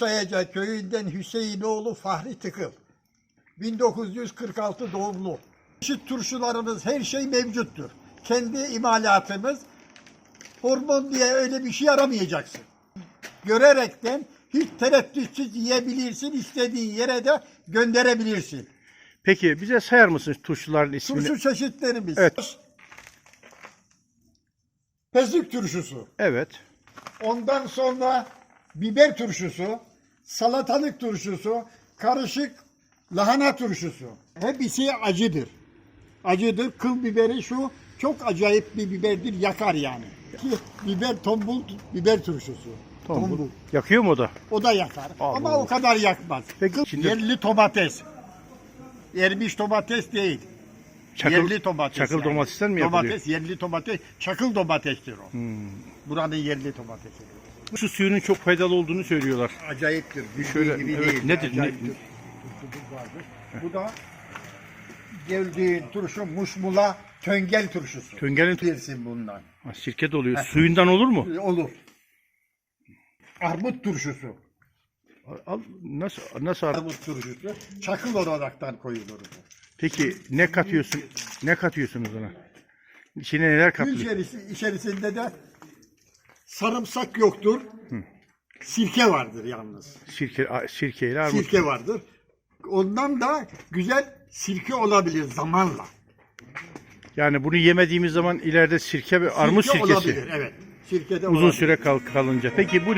Sayaca köyünden Hüseyinoğlu Fahri Tıkıl. 1946 doğumlu. Çeşit turşularımız her şey mevcuttur. Kendi imalatımız hormon diye öyle bir şey aramayacaksın. Görerekten hiç tereddütsüz yiyebilirsin, istediğin yere de gönderebilirsin. Peki bize sayar mısınız turşuların ismini? Turşu çeşitlerimiz. Evet. Pezük turşusu. Evet. Ondan sonra biber turşusu, salatalık turşusu, karışık lahana turşusu. Hepsi acıdır. Acıdır. Kıl biberi şu çok acayip bir biberdir. Yakar yani. Ki biber tombul biber turşusu. Tombul. Yakıyor mu o da? O da yakar. Allah Ama Allah. o kadar yakmaz. Peki şimdi- Yerli domates. Erimiş domates değil. Çakıl, yerli domates. çakıl yani. domatesten mi yapılıyor? Domates, yerli domates. Çakıl domatestir o. Hmm. Buranın yerli domatesi. Su suyunun çok faydalı olduğunu söylüyorlar. Acayiptir. Bildiği Şöyle, gibi evet, değil. nedir, ne- Acayiptir. Bu da geldiğin turşu muşmula töngel turşusu. Töngelin Bilirsin bundan. Ha, sirke doluyor. Suyundan olur mu? Olur. Armut turşusu. Al, nasıl nasıl? ar- Armut turşusu. Çakıl olaraktan koyulur. bu. Peki ne katıyorsun? Ne katıyorsunuz ona? İçine neler katılıyor? içerisi, içerisinde de sarımsak yoktur. Sirke vardır yalnız. Sirke, sirkeyle armut. Sirke vardır. Ondan da güzel sirke olabilir zamanla. Yani bunu yemediğimiz zaman ileride sirke ve armut Sirke sirkesi. olabilir evet. Sirke de Uzun olabilir. süre kal kalınca. Peki bu ne?